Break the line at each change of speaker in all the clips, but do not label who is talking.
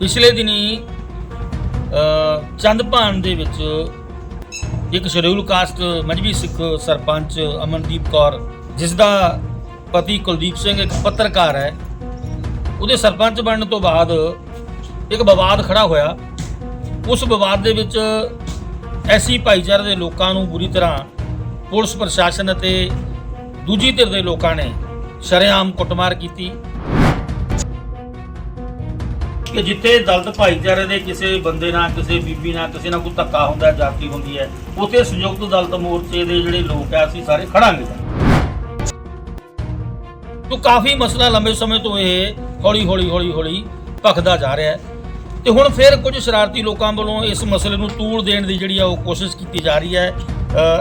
ਪਿਛਲੇ ਦਿਨੀ ਅ, ਚੰਦਪਾਨ ਦੇ ਵਿੱਚ ਇੱਕ ਸ਼ਡਿਊਲ ਕਾਸਟ ਮਜਬੀ ਸਿੱਖ ਸਰਪੰਚ ਅਮਨਦੀਪ ਕੌਰ ਜਿਸ ਦਾ ਪਤੀ ਕੁਲਦੀਪ ਸਿੰਘ ਇੱਕ ਪੱਤਰਕਾਰ ਹੈ ਉਹਦੇ ਸਰਪੰਚ ਬਣਨ ਤੋਂ ਬਾਅਦ ਇੱਕ ਵਿਵਾਦ ਖੜਾ ਹੋਇਆ। ਉਸ ਵਿਵਾਦ ਦੇ ਵਿੱਚ ਐਸੀ ਭਾਈਚਾਰੇ ਦੇ ਲੋਕਾਂ ਨੂੰ ਬੁਰੀ ਤਰ੍ਹਾਂ ਪੁਲਿਸ ਪ੍ਰਸ਼ਾਸਨ ਅਤੇ ਦੂਜੀ ਧਿਰ ਦੇ ਲੋਕਾਂ ਨੇ ਸ਼ਰੇਆਮ ਕੁੱਟਮਾਰ ਕੀਤੀ। ਕਿ ਜਿੱਥੇ ਦਲਤ ਭਾਈਚਾਰੇ ਦੇ ਕਿਸੇ ਬੰਦੇ ਨਾਲ ਕਿਸੇ ਬੀਬੀ ਨਾਲ ਕਿਸੇ ਨਾਲ ਕੋਈ ਧੱਕਾ ਹੁੰਦਾ ਹੈ, ਜਾਤੀ ਹੁੰਦੀ ਹੈ ਉੱਥੇ ਸੰਯੁਕਤ ਦਲਿਤ ਮੋਰਚੇ ਦੇ ਜਿਹੜੇ ਲੋਕ ਆ ਅਸੀਂ ਸਾਰੇ ਖੜਾਂਗੇ। ਤੋਂ ਕਾਫੀ ਮਸਲਾ ਲੰਬੇ ਸਮੇਂ ਤੋਂ ਇਹ ਹੌਲੀ ਹੌਲੀ ਹੌਲੀ ਹੌਲੀ ਭਖਦਾ ਜਾ ਰਿਹਾ ਹੈ। ਤੇ ਹੁਣ ਫਿਰ ਕੁਝ ਸ਼ਰਾਰਤੀ ਲੋਕਾਂ ਵੱਲੋਂ ਇਸ ਮਸਲੇ ਨੂੰ ਤੂਲ ਦੇਣ ਦੀ ਜਿਹੜੀ ਆ ਉਹ ਕੋਸ਼ਿਸ਼ ਕੀਤੀ ਜਾ ਰਹੀ ਹੈ।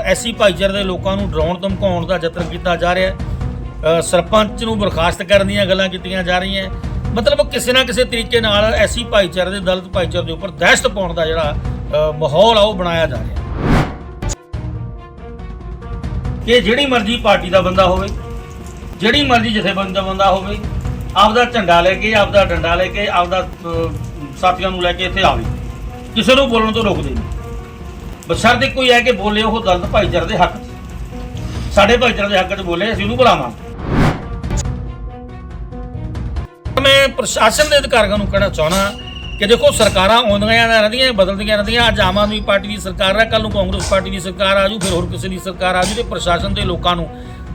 ਐਸੀ ਭਾਈਚਾਰੇ ਦੇ ਲੋਕਾਂ ਨੂੰ ਡਰਾਉਣ ਧਮਕਾਉਣ ਦਾ ਯਤਨ ਕੀਤਾ ਜਾ ਰਿਹਾ ਹੈ। ਸਰਪੰਚ ਨੂੰ ਬਰਖਾਸਤ ਕਰਨ ਦੀਆਂ ਗੱਲਾਂ ਕੀਤੀਆਂ ਜਾ ਰਹੀਆਂ ਮਤਲਬ ਕਿਸੇ ਨਾ ਕਿਸੇ ਤਰੀਕੇ ਨਾਲ ਐਸੀ ਭਾਈਚਾਰੇ ਦੇ ਦਲਿਤ ਭਾਈਚਾਰੇ ਦੇ ਉੱਪਰ ਦਹਿਸ਼ਤ ਪਾਉਣ ਦਾ ਜਿਹੜਾ ਮਾਹੌਲ ਆ, ਉਹ ਬਣਾਇਆ ਜਾ ਰਿਹਾ। ਕਿ ਜਿਹੜੀ ਮਰਜ਼ੀ ਪਾਰਟੀ ਦਾ ਬੰਦਾ ਹੋਵੇ, ਜਿਹੜੀ ਮਰਜ਼ੀ ਜਥੇਬੰਦੀ ਦਾ ਬੰਦਾ ਹੋਵੇ, ਆਪਦਾ ਝੰਡਾ ਲੈ ਕੇ, ਆਪਦਾ ਡੰਡਾ ਲੈ ਕੇ, ਆਪਦਾ ਸਾਥੀਆਂ ਨੂੰ ਲੈ ਕੇ ਇੱਥੇ ਆਵੇ। ਕਿਸੇ ਨੂੰ ਬੋਲਣ ਤੋਂ ਰੋਕਦੇ ਨਹੀਂ। ਬਸ਼ਰਤੇ ਕੋਈ ਹੈ ਕਿ ਬੋਲੇ ਉਹ ਦਲਤ ਭਾਈਚਾਰੇ ਦੇ ਹੱਕ 'ਚ। ਸਾਡੇ ਭਾਈਚਾਰੇ ਦੇ ਹੱਕ 'ਚ ਬੋਲੇ, ਅਸੀਂ ਉਹਨੂੰ ਬੁਲਾਵਾਂਗੇ। ਮੈਂ ਪ੍ਰਸ਼ਾਸਨ ਦੇ ਅਧਿਕਾਰੀਆਂ ਨੂੰ ਕਹਿਣਾ ਚਾਹਣਾ ਕਿ ਦੇਖੋ ਸਰਕਾਰਾਂ ਆਉਂਦੀਆਂ ਰਹਿੰਦੀਆਂ ਬਦਲਦੀਆਂ ਰਹਿੰਦੀਆਂ, ਅੱਜ ਆਮ ਆਦਮੀ ਪਾਰਟੀ ਦੀ ਸਰਕਾਰ ਹੈ ਕੱਲ ਨੂੰ ਕਾਂਗਰਸ ਪਾਰਟੀ ਦੀ ਸਰਕਾਰ ਆਜੂ ਫਿਰ ਹੋਰ ਕਿਸੇ ਦੀ ਸਰਕਾਰ ਆਜੂ ਤੇ ਪ੍ਰਸ਼ਾਸਨ ਦੇ ਲੋਕਾਂ ਨੂੰ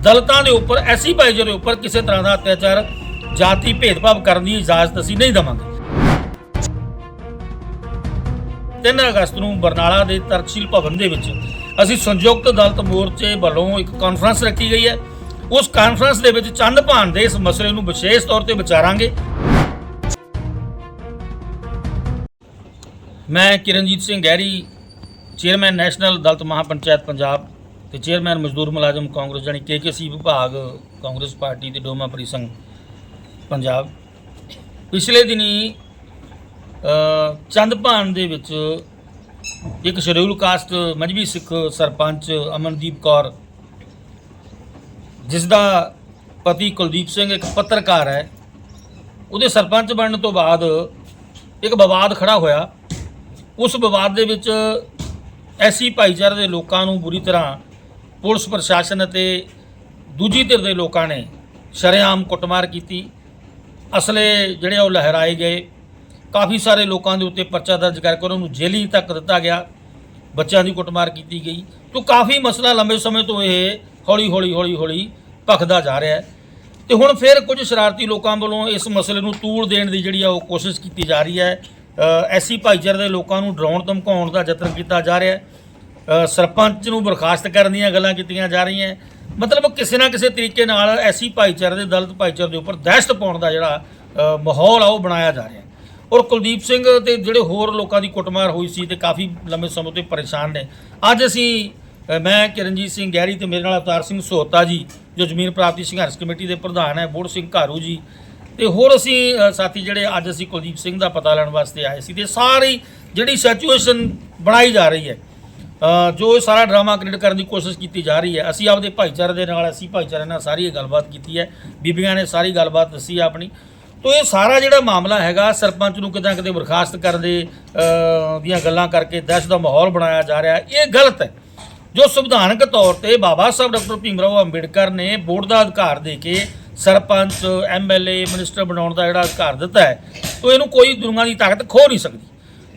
ਦਲਿਤਾਂ ਦੇ ਉੱਪਰ, ਐਸੀ ਭਾਈਚਾਰੇ ਉੱਪਰ ਕਿਸੇ ਤਰ੍ਹਾਂ ਦਾ ਅਤਿਆਚਾਰ, ਜਾਤੀ ਭੇਦਭਾਵ ਕਰਨ ਦੀ ਇਜਾਜ਼ਤ ਅਸੀਂ ਨਹੀਂ ਦੇਵਾਂਗੇ। 3 ਅਗਸਤ ਨੂੰ ਬਰਨਾਲਾ ਦੇ ਤਰਕਸ਼ੀਲ ਭਵਨ ਦੇ ਵਿੱਚ ਅਸੀਂ ਸੰਯੁਕਤ ਦਲਿਤ ਮੋਰਚੇ ਵੱਲੋਂ ਇੱਕ ਕਾਨਫਰੰਸ ਰੱਖੀ ਗਈ ਹੈ। ਉਸ ਕਾਨਫਰੰਸ ਦੇ ਵਿੱਚ ਚੰਦ ਭਾਨ ਦੇ ਇਸ ਮਸਲੇ ਨੂੰ ਵਿਸ਼ੇਸ਼ ਤੌਰ ਤੇ ਵਿਚਾਰਾਂਗੇ। ਮੈਂ ਕਿਰਨਜੀਤ ਸਿੰਘ ਗਹਿਰੀ, ਚੇਅਰਮੈਨ ਨੈਸ਼ਨਲ ਦਲਿਤ ਮਹਾਪੰਚਾਇਤ ਪੰਜਾਬ ਤੇ ਚੇਅਰਮੈਨ ਮਜ਼ਦੂਰ ਮੁਲਾਜ਼ਮ ਕਾਂਗਰਸ ਜਾਨੀ ਕੇਕੇਸੀ ਵਿਭਾਗ ਕਾਂਗਰਸ ਪਾਰਟੀ ਤੇ ਡੋਮਾ ਪਰਿਸੰਘ ਪੰਜਾਬ। ਪਿਛਲੇ ਦਿਨੀ ਚੰਦ ਭਾਨ ਦੇ ਵਿੱਚ ਇੱਕ ਸ਼ਡਿਊਲ ਕਾਸਟ ਮਜਬੀ ਸਿੱਖ ਸਰਪੰਚ ਅਮਨਦੀਪ ਕੌਰ ਜਿਸ ਦਾ ਪਤੀ ਕੁਲਦੀਪ ਸਿੰਘ ਇੱਕ ਪੱਤਰਕਾਰ ਹੈ, ਉਹਦੇ ਸਰਪੰਚ ਬਣਨ ਤੋਂ ਬਾਅਦ ਇੱਕ ਵਿਵਾਦ ਖੜਾ ਹੋਇਆ। ਉਸ ਵਿਵਾਦ ਦੇ ਵਿੱਚ ਐਸੀ ਭਾਈਚਾਰੇ ਦੇ ਲੋਕਾਂ ਨੂੰ ਬੁਰੀ ਤਰ੍ਹਾਂ ਪੁਲਿਸ ਪ੍ਰਸ਼ਾਸਨ ਅਤੇ ਦੂਜੀ ਧਿਰ ਦੇ ਲੋਕਾਂ ਨੇ ਸ਼ਰੇਆਮ ਕੁੱਟਮਾਰ ਕੀਤੀ। ਅਸਲੇ ਜਿਹੜੇ ਉਹ ਲਹਿਰਾਏ ਗਏ। ਕਾਫੀ ਸਾਰੇ ਲੋਕਾਂ ਦੇ ਉੱਤੇ ਪਰਚਾ ਦਰਜ ਕਰਕੇ ਉਹਨਾਂ ਨੂੰ ਜੇਲੀ ਤੱਕ ਦਿੱਤਾ ਗਿਆ। ਬੱਚਿਆਂ ਦੀ ਕੁੱਟਮਾਰ ਕੀਤੀ ਗਈ। ਤੋਂ ਕਾਫੀ ਮਸਲਾ ਲੰਬੇ ਸਮੇਂ ਤੋਂ ਇਹ ਹੌਲੀ ਹੌਲੀ ਹੌਲੀ ਹੌਲੀ ਭਖਦਾ ਜਾ ਰਿਹਾ ਹੈ। ਤੇ ਹੁਣ ਫਿਰ ਕੁਝ ਸ਼ਰਾਰਤੀ ਲੋਕਾਂ ਵੱਲੋਂ ਇਸ ਮਸਲੇ ਨੂੰ ਤੂਲ ਦੇਣ ਦੀ ਜਿਹੜੀ ਆ ਉਹ ਕੋਸ਼ਿਸ਼ ਕੀਤੀ ਜਾ ਰਹੀ ਹੈ। ਐਸੀ ਭਾਈਚਾਰੇ ਦੇ ਲੋਕਾਂ ਨੂੰ ਡਰਾਉਣ, ਧਮਕਾਉਣ ਦਾ ਯਤਨ ਕੀਤਾ ਜਾ ਰਿਹਾ ਹੈ। ਸਰਪੰਚ ਨੂੰ ਬਰਖਾਸਤ ਕਰਨ ਦੀਆਂ ਗੱਲਾਂ ਕੀਤੀਆਂ ਜਾ ਰਹੀਆਂ ਮਤਲਬ ਕਿਸੇ ਨਾ ਕਿਸੇ ਤਰੀਕੇ ਨਾਲ ਐਸੀ ਭਾਈਚਾਰੇ ਦੇ ਦਲਤ ਭਾਈਚਾਰੇ ਦੇ ਉੱਪਰ ਦਹਿਸ਼ਤ ਪਾਉਣ ਦਾ ਜਿਹੜਾ ਮਾਹੌਲ ਆ ਉਹ ਬਣਾਇਆ ਜਾ ਰਿਹਾ ਔਰ ਕੁਲਦੀਪ ਸਿੰਘ ਤੇ ਜਿਹੜੇ ਹੋਰ ਲੋਕਾਂ ਦੀ ਕੁੱਟਮਾਰ ਹੋਈ ਸੀ ਤੇ ਕਾਫੀ ਲੰਬੇ ਸਮੇਂ ਤੋਂ ਪਰੇਸ਼ਾਨ ਨੇ। ਅੱਜ ਅਸੀਂ ਮੈਂ ਕਿਰਨਜੀਤ ਸਿੰਘ ਗਹਿਰੀ ਤੇ ਮੇਰੇ ਨਾਲ ਅਵਤਾਰ ਸਿੰਘ ਸੋਹਤਾ ਜੀ, ਜੋ ਜ਼ਮੀਨ ਪ੍ਰਾਪਤੀ ਸੰਘਰਸ਼ ਕਮੇਟੀ ਦੇ ਪ੍ਰਧਾਨ ਹੈ, ਬੋੜ ਸਿੰਘ ਘਾਰੂ ਜੀ। ਤੇ ਹੋਰ ਅਸੀਂ ਸਾਥੀ ਜਿਹੜੇ ਅੱਜ ਅਸੀਂ ਕੁਲਦੀਪ ਸਿੰਘ ਦਾ ਪਤਾ ਲੈਣ ਵਾਸਤੇ ਆਏ ਸੀ ਤੇ ਸਾਰੀ ਜਿਹੜੀ ਸਿਚੁਏਸ਼ਨ ਬਣਾਈ ਜਾ ਰਹੀ ਹੈ ਜੋ ਇਹ ਸਾਰਾ ਡਰਾਮਾ ਕ੍ਰੀਏਟ ਕਰਨ ਦੀ ਕੋਸ਼ਿਸ਼ ਕੀਤੀ ਜਾ ਰਹੀ ਹੈ, ਅਸੀਂ ਆਪਦੇ ਭਾਈਚਾਰੇ ਦੇ ਨਾਲ, ਅਸੀਂ ਭਾਈਚਾਰੇ ਨਾਲ ਸਾਰੀ ਇਹ ਗੱਲਬਾਤ ਕੀਤੀ ਹੈ, ਬੀਬੀਆਂ ਨੇ ਸਾਰੀ ਗੱਲਬਾਤ ਦੱਸੀ ਹੈ ਆਪਣੀ। ਤੋ ਇਹ ਸਾਰਾ ਜਿਹੜਾ ਮਾਮਲਾ ਹੈਗਾ, ਸਰਪੰਚ ਨੂੰ ਕਿਤੇ ਨਾ ਕਿਤੇ ਬਰਖਾਸਤ ਕਰਨ ਦੇ ਦੀਆਂ ਗੱਲਾਂ ਕਰਕੇ ਦਹਿਸ਼ਤ ਦਾ ਮਾਹੌਲ ਬਣਾਇਆ ਜਾ ਰਿਹਾ, ਇਹ ਗਲਤ ਹੈ। ਜੋ ਸੰਵਿਧਾਨਕ ਤੌਰ ਤੇ ਬਾਬਾ ਸਾਹਿਬ ਡਾਕਟਰ ਭੀਮ ਰਾਓ ਅੰਬੇਡਕਰ ਨੇ ਵੋਟ ਦਾ ਅਧਿਕਾਰ ਦੇ ਕੇ ਸਰਪੰਚ ਐਮਐਲਏ ਮਿਨਿਸਟਰ ਬਣਾਉਣ ਦਾ ਜਿਹੜਾ ਅਧਿਕਾਰ ਦਿੱਤਾ ਹੈ, ਤੋ ਇਹਨੂੰ ਕੋਈ ਦੁਨੀਆ ਦੀ ਤਾਕਤ ਖੋ ਨਹੀਂ ਸਕਦੀ।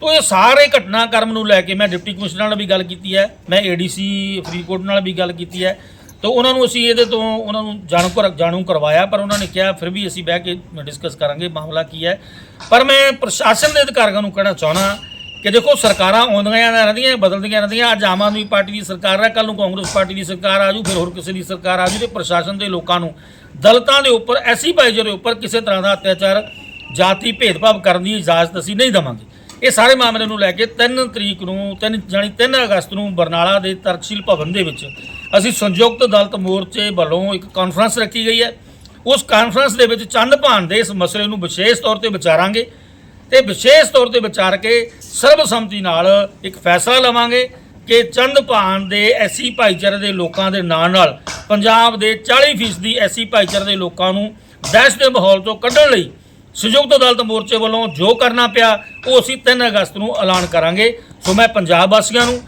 ਤੋ ਇਹ ਸਾਰੇ ਘਟਨਾਕ੍ਰਮ ਨੂੰ ਲੈ ਕੇ ਮੈਂ ਡਿਪਟੀ ਕਮਿਸ਼ਨਰ ਨਾਲ ਵੀ ਗੱਲ ਕੀਤੀ ਹੈ, ਮੈਂ ਏਡੀਸੀ ਫਰੀਦਕੋਟ ਨਾਲ ਵੀ ਗੱਲ ਕੀਤੀ ਹੈ। ਤਾਂ ਉਹਨਾਂ ਨੂੰ ਅਸੀਂ ਇਹਦੇ ਤੋਂ ਉਹਨਾਂ ਨੂੰ ਜਾਣੂ ਕਰ, ਜਾਣੂ ਕਰਵਾਇਆ, ਪਰ ਉਹਨਾਂ ਨੇ ਕਿਹਾ ਫਿਰ ਵੀ ਅਸੀਂ ਬਹਿ ਕੇ ਡਿਸਕਸ ਕਰਾਂਗੇ, ਮਾਮਲਾ ਕੀ ਹੈ। ਪਰ ਮੈਂ ਪ੍ਰਸ਼ਾਸਨ ਦੇ ਅਧਿਕਾਰੀਆਂ ਨੂੰ ਕਹਿਣਾ ਚਾਹਣਾ ਕਿ ਦੇਖੋ ਸਰਕਾਰਾਂ ਆਉਂਦੀਆਂ ਰਹਿੰਦੀਆਂ ਬਦਲਦੀਆਂ ਰਹਿੰਦੀਆਂ, ਅੱਜ ਆਮ ਆਦਮੀ ਪਾਰਟੀ ਦੀ ਸਰਕਾਰ ਹੈ ਕੱਲ ਨੂੰ ਕਾਂਗਰਸ ਪਾਰਟੀ ਦੀ ਸਰਕਾਰ ਆਜੂ ਫਿਰ ਹੋਰ ਕਿਸੇ ਦੀ ਸਰਕਾਰ ਆਜੂ ਤੇ ਪ੍ਰਸ਼ਾਸਨ ਦੇ ਲੋਕਾਂ ਨੂੰ, ਦਲਤਾਂ ਦੇ ਉੱਪਰ, ਐਸੀ ਭਾਈਚਾਰੇ ਉੱਪਰ ਕਿਸੇ ਤਰ੍ਹਾਂ ਦਾ ਅਤਿਆਚਾਰ, ਜਾਤੀ ਭੇਦਭਾਵ ਕਰਨ ਦੀ ਇਜਾਜ਼ਤ ਅਸੀਂ ਨਹੀਂ ਦੇਵਾਂਗੇ। ਇਹ ਸਾਰੇ ਮਾਮਲੇ ਨੂੰ ਲੈ ਕੇ 3 ਤਰੀਕ ਨੂੰ 3 ਜਾਨੀ 3 ਅਗਸਤ ਨੂੰ ਬਰਨਾਲਾ ਦੇ ਤਰਕਸ਼ੀਲ ਭਵਨ ਦੇ ਵਿੱਚ ਅਸੀਂ ਸੰਯੁਕਤ ਦਲਿਤ ਮੋਰਚੇ ਵੱਲੋਂ ਇੱਕ ਕਾਨਫਰੰਸ ਰੱਖੀ ਗਈ ਹੈ। ਉਸ ਕਾਨਫਰੰਸ ਦੇ ਵਿੱਚ ਚੰਦ ਭਾਨ ਦੇ ਇਸ ਮਸਲੇ ਨੂੰ ਵਿਸ਼ੇਸ਼ ਤੌਰ ਤੇ ਵਿਚਾਰਾਂਗੇ। ਤੇ ਵਿਸ਼ੇਸ਼ ਤੌਰ ਤੇ ਵਿਚਾਰ ਕੇ ਸਰਬਸੰਮਤੀ ਨਾਲ ਇੱਕ ਫੈਸਲਾ ਲਵਾਂਗੇ ਕਿ ਚੰਦ ਭਾਨ ਦੇ ਐਸੀ ਭਾਈਚਾਰੇ ਦੇ ਲੋਕਾਂ ਦੇ ਨਾਲ ਨਾਲ ਪੰਜਾਬ ਦੇ 40% ਦੀ ਐਸੀ ਭਾਈਚਾਰੇ ਦੇ ਲੋਕਾਂ ਨੂੰ ਦਹਿਸ਼ਤ ਦੇ ਮਾਹੌਲ ਤੋਂ ਕੱਢਣ ਲਈ ਸੰਯੁਕਤ ਅਦਾਲਤ ਮੋਰਚੇ ਵੱਲੋਂ ਜੋ ਕਰਨਾ ਪਿਆ, ਉਹ ਅਸੀਂ 3 ਅਗਸਤ ਨੂੰ ਐਲਾਨ ਕਰਾਂਗੇ। ਸੋ ਮੈਂ ਪੰਜਾਬ ਵਾਸੀਆਂ ਨੂੰ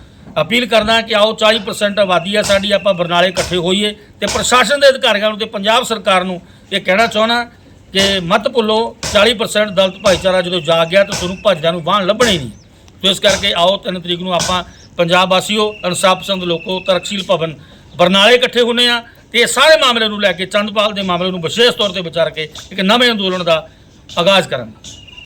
ਅਪੀਲ ਕਰਦਾ ਕਿ ਆਓ 40% ਆਬਾਦੀ ਆ ਸਾਡੀ, ਆਪਾਂ ਬਰਨਾਲੇ ਇਕੱਠੇ ਹੋਈਏ ਤੇ ਪ੍ਰਸ਼ਾਸਨ ਦੇ ਅਧਿਕਾਰੀਆਂ ਨੂੰ ਤੇ ਪੰਜਾਬ ਸਰਕਾਰ ਨੂੰ ਇਹ ਕਹਿਣਾ ਚਾਹਣਾ ਕਿ ਮਤ ਭੁੱਲੋ 40% ਦਲਤ ਭਾਈਚਾਰਾ ਜਦੋਂ ਜਾਗ ਗਿਆ ਤਾਂ ਤੁਹਾਨੂੰ ਭੱਜਦਿਆਂ ਨੂੰ ਵਾਹਣ ਲੱਭਣੇ ਨਹੀਂ। ਸੋ ਇਸ ਕਰਕੇ ਆਓ 3 ਤਰੀਕ ਨੂੰ ਆਪਾਂ ਪੰਜਾਬ ਵਾਸੀਓ ਇਨਸਾਫ ਪਸੰਦ ਲੋਕੋ, ਤਰਕਸ਼ੀਲ ਭਵਨ, ਬਰਨਾਲੇ ਇਕੱਠੇ ਹੁੰਨੇ ਆ ਤੇ ਇਹ ਸਾਰੇ ਮਾਮਲੇ ਨੂੰ ਲੈ ਕੇ ਚੰਦਪਾਲ ਦੇ ਮਾਮਲੇ ਨੂੰ ਵਿਸ਼ੇਸ਼ ਤੌਰ ਤੇ ਵਿਚਾਰ ਕੇ ਇੱਕ ਨਵੇਂ ਅੰਦੋਲਨ ਦਾ ਆਗਾਜ਼ ਕਰਨ